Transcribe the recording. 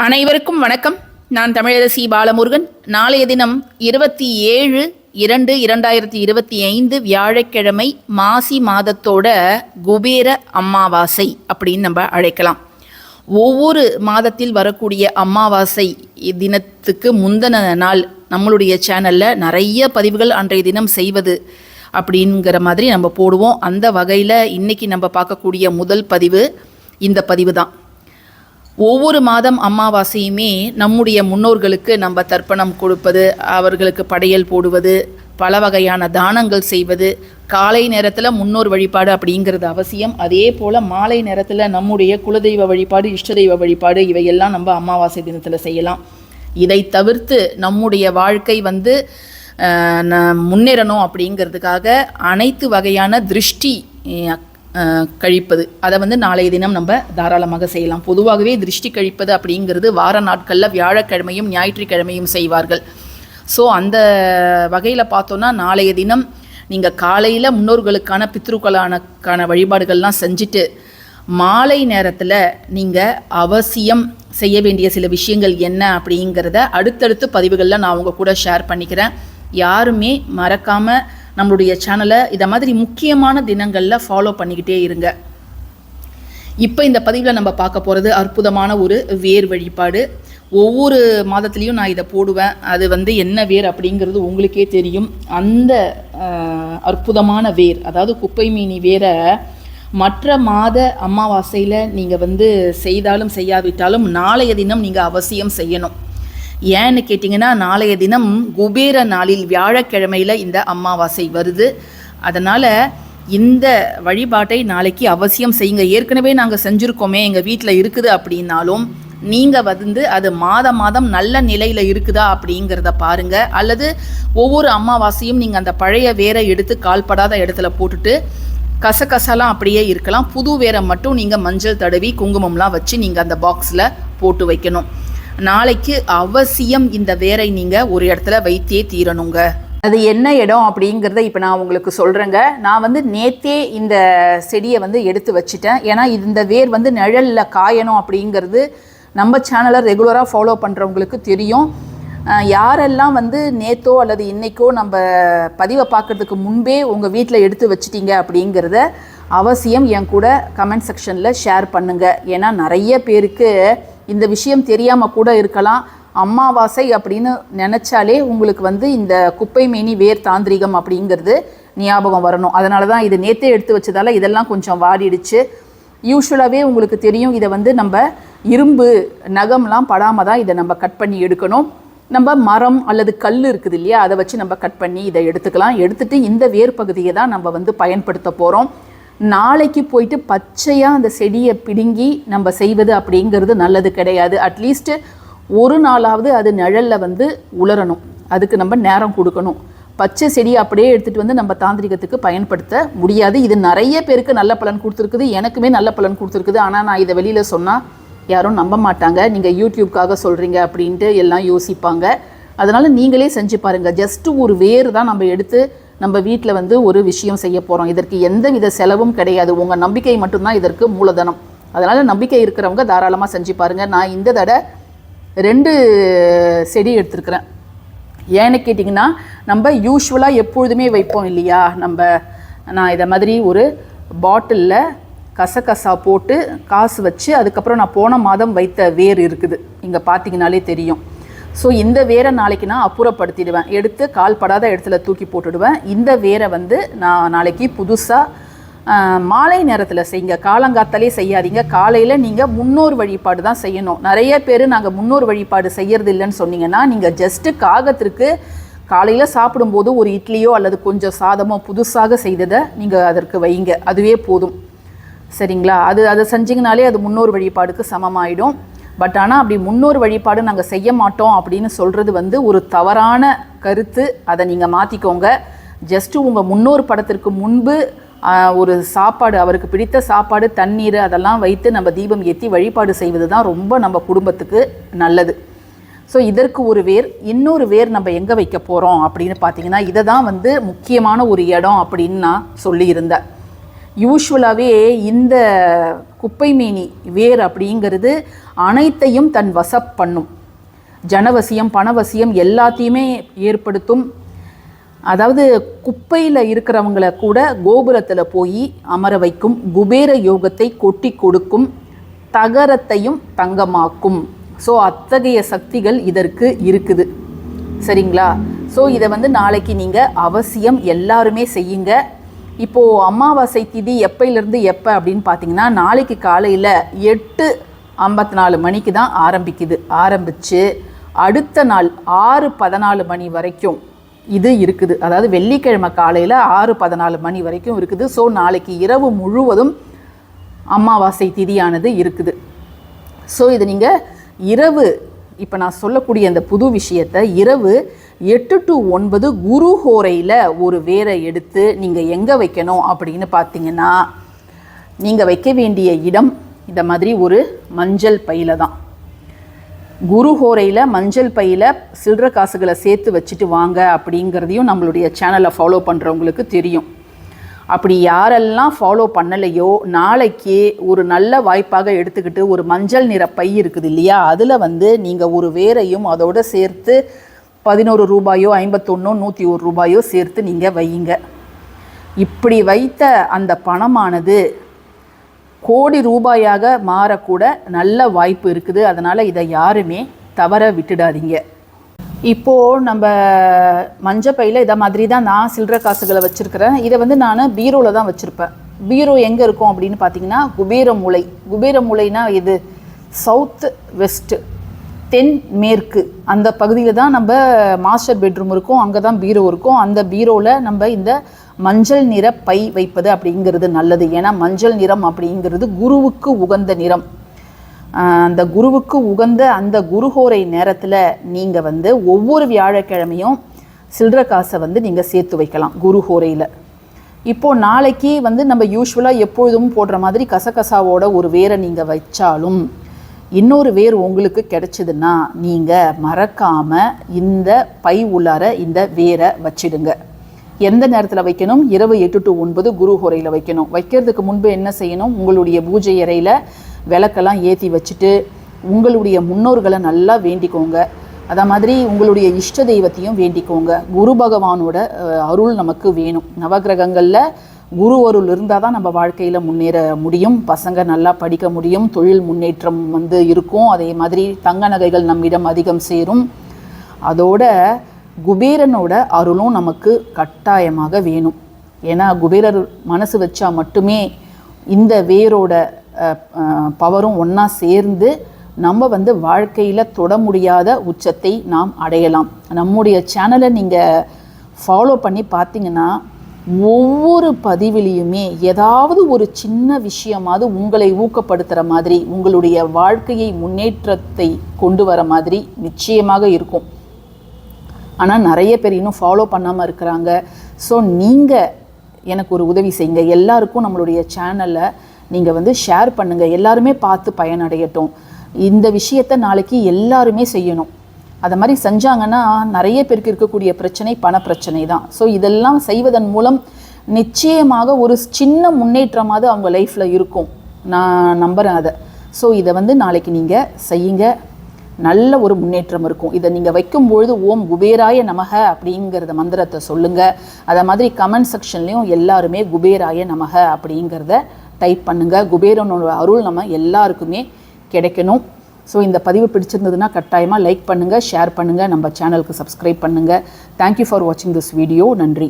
அனைவருக்கும் வணக்கம். நான் தமிழரசி பாலமுருகன். நாளைய தினம் இருபத்தி ஏழு இரண்டு இரண்டாயிரத்தி இருபத்தி ஐந்து வியாழக்கிழமை மாசி மாதத்தோட குபேர அமாவாசை அப்படின்னு நம்ம அழைக்கலாம். ஒவ்வொரு மாதத்தில் வரக்கூடிய அமாவாசை தினத்துக்கு முந்தின நாள் நம்மளுடைய சேனலில் நிறைய பதிவுகள் அன்றைய தினம் செய்வது அப்படிங்கிற மாதிரி நம்ம போடுவோம். அந்த வகையில் இன்றைக்கி நம்ம பார்க்கக்கூடிய முதல் பதிவு இந்த பதிவு தான் ஒவ்வொரு மாதம் அமாவாசையுமே நம்முடைய முன்னோர்களுக்கு நம்ம தர்ப்பணம் கொடுப்பது அவர்களுக்கு படையல் போடுவது பல வகையான தானங்கள் செய்வது காலை நேரத்தில் முன்னோர் வழிபாடு அப்படிங்கிறது அவசியம். அதே போல் மாலை நேரத்தில் நம்முடைய குலதெய்வ வழிபாடு இஷ்ட தெய்வ வழிபாடு இவையெல்லாம் நம்ம அமாவாசை தினத்தில் செய்யலாம். இதை தவிர்த்து நம்முடைய வாழ்க்கை வந்து ந- முன்னேறணும் அப்படிங்கிறதுக்காக அனைத்து வகையான திருஷ்டி கழிப்பது. அதை வந்து நாளைய தினம் நம்ம தாராளமாக செய்யலாம். பொதுவாகவே திருஷ்டி கழிப்பது அப்படிங்கிறது வார நாட்களில் வியாழக்கிழமையும் ஞாயிற்றுக்கிழமையும் செய்வார்கள். ஸோ அந்த வகையில் பார்த்தோன்னா நாளைய தினம் நீங்கள் காலையில் முன்னோர்களுக்கான பித்ருக்களானக்கான வழிபாடுகள்லாம் செஞ்சுட்டு மாலை நேரத்தில் நீங்கள் அவசியம் செய்ய வேண்டிய சில விஷயங்கள் என்ன அப்படிங்கிறத அடுத்தடுத்து பதிவுகளில் நான் உங்கள் கூட ஷேர் பண்ணிக்கிறேன். யாருமே மறக்காமல் நம்மளுடைய சேனலை இதை மாதிரி முக்கியமான தினங்களில் ஃபாலோ பண்ணிக்கிட்டே இருங்க. இப்போ இந்த பதிவில் நம்ம பார்க்க போகிறது அற்புதமான ஒரு வேர் வழிபாடு. ஒவ்வொரு மாதத்துலேயும் நான் இதை போடுவேன். அது வந்து என்ன வேர் அப்படிங்கிறது உங்களுக்கே தெரியும். அந்த அற்புதமான வேர் அதாவது குப்பை மீனி வேரை மற்ற மாத அமாவாசையில் நீங்கள் வந்து செய்தாலும் செய்யாவிட்டாலும் நாளைய தினம் நீங்கள் அவசியம் செய்யணும். ஏன்னு கேட்டிங்கன்னா நாளைய தினம் குபேர நாளில் வியாழக்கிழமையில் இந்த அமாவாசை வருது. அதனால் இந்த வழிபாட்டை நாளைக்கு அவசியம் செய்யுங்க. ஏற்கனவே நாங்கள் செஞ்சுருக்கோமே எங்கள் வீட்டில் இருக்குது அப்படின்னாலும் நீங்கள் வந்து அது மாதம் மாதம் நல்ல நிலையில் இருக்குதா அப்படிங்கிறத பாருங்கள் அல்லது ஒவ்வொரு அமாவாசையும் நீங்கள் அந்த பழைய வேரை எடுத்து கால்படாத இடத்துல போட்டுட்டு கசகசலாம் அப்படியே இருக்கலாம். புது வேரை மட்டும் நீங்கள் மஞ்சள் தடவி குங்குமம்லாம் வச்சு நீங்கள் அந்த பாக்ஸில் போட்டு வைக்கணும். நாளைக்கு அவசியம் இந்த வேரை நீங்கள் ஒரு இடத்துல வைத்தே தீரணுங்க. அது என்ன இடம் அப்படிங்கிறத இப்போ நான் உங்களுக்கு சொல்கிறேங்க நான் வந்து நேத்தே இந்த செடியை வந்து எடுத்து வச்சுட்டேன். ஏன்னா இந்த வேர் வந்து நிழலில் காயணும் அப்படிங்கிறது நம்ம சேனலை ரெகுலராக ஃபாலோ பண்ணுறவங்களுக்கு தெரியும். யாரெல்லாம் வந்து நேத்தோ அல்லது இன்றைக்கோ நம்ம பதிவை பார்க்கறதுக்கு முன்பே உங்கள் வீட்டில் எடுத்து வச்சிட்டீங்க அப்படிங்கிறத அவசியம் என் கூட கமெண்ட் செக்ஷனில் ஷேர் பண்ணுங்கள் ஏன்னா நிறைய பேருக்கு இந்த விஷயம் தெரியாமல் கூட இருக்கலாம். அமாவாசை அப்படின்னு நினச்சாலே உங்களுக்கு வந்து இந்த குப்பை மேனி வேர் தாந்திரிகம் அப்படிங்கிறது ஞாபகம் வரணும். அதனால தான் இது நேத்தே எடுத்து வச்சதால இதெல்லாம் கொஞ்சம் வாடிடுச்சு. யூஸ்வலாகவே உங்களுக்கு தெரியும் இதை வந்து நம்ம இரும்பு நகம்லாம் படாமல் தான் இதை நம்ம கட் பண்ணி எடுக்கணும். நம்ம மரம் அல்லது கல் இருக்குது இல்லையா அதை வச்சு நம்ம கட் பண்ணி இதை எடுத்துக்கலாம். எடுத்துகிட்டு இந்த வேர் பகுதியை தான் நம்ம வந்து பயன்படுத்த போகிறோம் நாளைக்கு போயிட்டு பச்சையாக அந்த செடியை பிடுங்கி நம்ம செய்வது அப்படிங்கிறது நல்லது கிடையாது. அட்லீஸ்ட்டு ஒரு நாளாவது அது நிழலில் வந்து உலரணும். அதுக்கு நம்ம நேரம் கொடுக்கணும். பச்சை செடியை அப்படியே எடுத்துகிட்டு வந்து நம்ம தாந்திரிகத்துக்கு பயன்படுத்த முடியாது. இது நிறைய பேருக்கு நல்ல பலன் கொடுத்துருக்குது. எனக்குமே நல்ல பலன் கொடுத்துருக்குது. ஆனால் நான் இதை வெளியில் சொன்னால் யாரும் நம்ப மாட்டாங்க. நீங்கள் யூடியூப்காக சொல்கிறீங்க அப்படின்ட்டு எல்லாம் யோசிப்பாங்க. அதனால் நீங்களே செஞ்சு பாருங்கள் ஜஸ்ட்டு ஒரு வேர் தான் நம்ம எடுத்து நம்ம வீட்டில் வந்து ஒரு விஷயம் செய்ய போகிறோம் இதற்கு எந்த வித செலவும் கிடையாது. உங்கள் நம்பிக்கை மட்டும்தான் இதற்கு மூலதனம். அதனால் நம்பிக்கை இருக்கிறவங்க தாராளமாக செஞ்சு பாருங்கள் நான் இந்த தடவை ரெண்டு செடி எடுத்துருக்குறேன். ஏன்னு கேட்டிங்கன்னா நம்ம யூஸ்வலாக எப்பொழுதுமே வைப்போம் இல்லையா? நம்ம நான் இதை மாதிரி ஒரு பாட்டிலில் கசகசா போட்டு காசு வச்சு அதுக்கப்புறம் நான் போன மாதம் வைத்த வேர் இருக்குது. இங்கே பார்த்தீங்கனாலே தெரியும். ஸோ இந்த வேரை நாளைக்கு நான் அப்புறப்படுத்திடுவேன். எடுத்து கால் படாத இடத்துல தூக்கி போட்டுடுவேன். இந்த வேரை வந்து நான் நாளைக்கு புதுசாக மாலை நேரத்தில் செய்யுங்க. காலங்காத்தாலே செய்யாதீங்க. காலையில் நீங்கள் முன்னோர் வழிபாடு தான் செய்யணும். நிறைய பேர் நாங்கள் முன்னோர் வழிபாடு செய்யறது இல்லைன்னு சொன்னீங்கன்னா நீங்கள் ஜஸ்ட்டு காகத்திற்கு காலையில் சாப்பிடும்போது ஒரு இட்லியோ அல்லது கொஞ்சம் சாதமோ புதுசாக செய்ததை நீங்கள் அதற்கு வைங்க அதுவே போதும். சரிங்களா? அது அதை செஞ்சிங்கனாலே அது முன்னோர் வழிபாடுக்கு சமமாயிடும். பட் ஆனால் அப்படி முன்னோர் வழிபாடு நாங்கள் செய்ய மாட்டோம் அப்படின்னு சொல்கிறது வந்து ஒரு தவறான கருத்து. அதை நீங்கள் மாற்றிக்கோங்க ஜஸ்ட்டு உங்கள் முன்னோர் படத்திற்கு முன்பு ஒரு சாப்பாடு அவருக்கு பிடித்த சாப்பாடு தண்ணீர் அதெல்லாம் வைத்து நம்ம தீபம் ஏற்றி வழிபாடு செய்வது தான் ரொம்ப நம்ம குடும்பத்துக்கு நல்லது. ஸோ இதற்கு ஒரு வேர் இன்னொரு வேர் நம்ம எங்கே வைக்க போகிறோம் அப்படின்னு பார்த்தீங்கன்னா இதை தான் வந்து முக்கியமான ஒரு இடம் அப்படின்னு நான் சொல்லியிருந்தேன். யூஸ்வலாகவே இந்த குப்பைமேனி வேர் அப்படிங்கிறது அனைத்தையும் தன் வசப் பண்ணும். ஜனவசியம் பணவசியம் எல்லாத்தையுமே ஏற்படுத்தும். அதாவது குப்பையில் இருக்கிறவங்கள கூட கோபுரத்தில் போய் அமர வைக்கும் குபேர யோகத்தை கொட்டி கொடுக்கும் தகரத்தையும் தங்கமாக்கும். ஸோ அத்தகைய சக்திகள் இதற்கு இருக்குது. சரிங்களா? ஸோ இதை வந்து நாளைக்கு நீங்கள் அவசியம் எல்லாருமே செய்யுங்க. இப்போது அமாவாசை திதி எப்பையிலேருந்து எப்போ அப்படின்னு பார்த்தீங்கன்னா நாளைக்கு காலையில் எட்டு ஐம்பத்தி நாலு மணிக்கு தான் ஆரம்பிக்குது. ஆரம்பித்து அடுத்த நாள் ஆறு பதினாலு மணி வரைக்கும் இது இருக்குது. அதாவது வெள்ளிக்கிழமை காலையில் ஆறு பதினாலு மணி வரைக்கும் இருக்குது. ஸோ நாளைக்கு இரவு முழுவதும் அமாவாசை திதியானது இருக்குது. ஸோ இது நீங்கள் இரவு இப்போ நான் சொல்லக்கூடிய அந்த புது விஷயத்தை இரவு எட்டு டு ஒன்பது குரு ஹோரையில் ஒரு வேரை எடுத்து நீங்கள் எங்கே வைக்கணும் அப்படின்னு பார்த்தீங்கன்னா நீங்கள் வைக்க வேண்டிய இடம் இந்த மாதிரி ஒரு மஞ்சள் பையில தான். குரு ஹோரையில் மஞ்சள் பையில் சில்லற காசுகளை சேர்த்து வச்சுட்டு வாங்க அப்படிங்கிறதையும் நம்மளுடைய சேனலை ஃபாலோ பண்ணுறவங்களுக்கு தெரியும். அப்படி யாரெல்லாம் ஃபாலோ பண்ணலையோ நாளைக்கு ஒரு நல்ல வாய்ப்பாக எடுத்துக்கிட்டு ஒரு மஞ்சள் நிற பை இருக்குது இல்லையா? அதில் வந்து நீங்கள் ஒரு வேரையும் அதோடு சேர்த்து பதினோரு ரூபாயோ ஐம்பத்தொன்னோ நூற்றி ஒரு ரூபாயோ சேர்த்து நீங்கள் வையுங்க. இப்படி வைத்த அந்த பணமானது கோடி ரூபாயாக மாறக்கூட நல்ல வாய்ப்பு இருக்குது. அதனால் இதை யாருமே தவற விட்டுடாதீங்க. இப்போது நம்ம மஞ்சப்பையில் இதை மாதிரி தான் நான் சில்லற காசுகளை வச்சுருக்கிறேன். இதை வந்து நான் பீரோவில் தான் வச்சுருப்பேன். பீரோ எங்கே இருக்கும் அப்படின்னு பார்த்தீங்கன்னா குபேர மூளை குபேர மூளைனா இது சவுத்து வெஸ்ட்டு தென் மேற்கு. அந்த பகுதியில் தான் நம்ம மாஸ்டர் பெட்ரூம் இருக்கும். அங்கே தான் பீரோ இருக்கும். அந்த பீரோவில் நம்ம இந்த மஞ்சள் நிற பை வைப்பது அப்படிங்கிறது நல்லது. ஏன்னா மஞ்சள் நிறம் அப்படிங்கிறது குருவுக்கு உகந்த நிறம். அந்த குருவுக்கு உகந்த அந்த குருஹோரை நேரத்தில் நீங்கள் வந்து ஒவ்வொரு வியாழக்கிழமையும் சில்லற காசை வந்து நீங்கள் சேர்த்து வைக்கலாம் குருஹோரையில் இப்போது நாளைக்கு வந்து நம்ம யூஸ்வலாக எப்பொழுதும் போடுற மாதிரி கசகசாவோட ஒரு வேரை நீங்கள் வச்சாலும் இன்னொரு வேர் உங்களுக்கு கிடைச்சதுன்னா நீங்கள் மறக்காமல் இந்த பை உள்ளார இந்த வேரை வச்சிடுங்க. எந்த நேரத்தில் வைக்கணும்? இரவு எட்டு டு ஒன்பது குரு ஹோரையில் வைக்கணும். வைக்கிறதுக்கு முன்பு என்ன செய்யணும்? உங்களுடைய பூஜை அறையில் விளக்கெல்லாம் ஏற்றி வச்சுட்டு உங்களுடைய முன்னோர்களை நல்லா வேண்டிக்கோங்க. அதே மாதிரி உங்களுடைய இஷ்ட தெய்வத்தையும் வேண்டிக்கோங்க. குரு பகவானோட அருள் நமக்கு வேணும். நவகிரகங்களில் குரு அருள் இருந்தால் தான் நம்ம வாழ்க்கையில் முன்னேற முடியும். பசங்க நல்லா படிக்க முடியும். தொழில் முன்னேற்றம் வந்து இருக்கும். அதே மாதிரி தங்க நகைகள் நம்மிடம் அதிகம் சேரும். அதோட குபேரனோட அருளும் நமக்கு கட்டாயமாக வேணும். ஏன்னா குபேரர் மனசு வச்சா மட்டுமே இந்த வேரோட பவரும் ஒன்றா சேர்ந்து நம்ம வந்து வாழ்க்கையில் தொட முடியாத உச்சத்தை நாம் அடையலாம். நம்முடைய சேனலை நீங்கள் ஃபாலோ பண்ணி பார்த்தீங்கன்னா ஒவ்வொரு பதிவிலையுமே ஏதாவது ஒரு சின்ன விஷயமாவது உங்களை ஊக்கப்படுத்துகிற மாதிரி உங்களுடைய வாழ்க்கையை முன்னேற்றத்தை கொண்டு வர மாதிரி நிச்சயமாக இருக்கும். ஆனால் நிறைய பேர் இன்னும் ஃபாலோ பண்ணாமல் இருக்கிறாங்க. ஸோ நீங்கள் எனக்கு ஒரு உதவி செய்யுங்க. எல்லாருக்கும் நம்மளுடைய சேனலை நீங்கள் வந்து ஷேர் பண்ணுங்கள் எல்லாருமே பார்த்து பயனடையட்டும். இந்த விஷயத்தை நாளைக்கு எல்லாருமே செய்யணும். அதை மாதிரி செஞ்சாங்கன்னா நிறைய பேருக்கு இருக்கக்கூடிய பிரச்சனை பண பிரச்சனை தான். ஸோ இதெல்லாம் செய்வதன் மூலம் நிச்சயமாக ஒரு சின்ன முன்னேற்றமாவது அவங்க லைஃப்பில் இருக்கும். நான் நம்புகிறேன் அதை. ஸோ இதை வந்து நாளைக்கு நீங்கள் செய்யுங்க. நல்ல ஒரு முன்னேற்றம் இருக்கும். இதை நீங்கள் வைக்கும்பொழுது ஓம் குபேராய நமக அப்படிங்கிறத மந்திரத்தை சொல்லுங்கள் அதை மாதிரி கமெண்ட் செக்ஷன்லேயும் எல்லாருமே குபேராய நமக அப்படிங்கிறத டைப் பண்ணுங்கள் குபேரனோட அருள் நம்ம எல்லாருக்குமே கிடைக்கணும். ஸோ இந்த பதிவு பிடிச்சிருந்ததுன்னா கட்டாயமாக லைக் பண்ணுங்கள் ஷேர் பண்ணுங்கள் நம்ம சேனலுக்கு சப்ஸ்கிரைப் பண்ணுங்கள் தேங்க்யூ ஃபார் வாட்சிங் திஸ் வீடியோ நன்றி.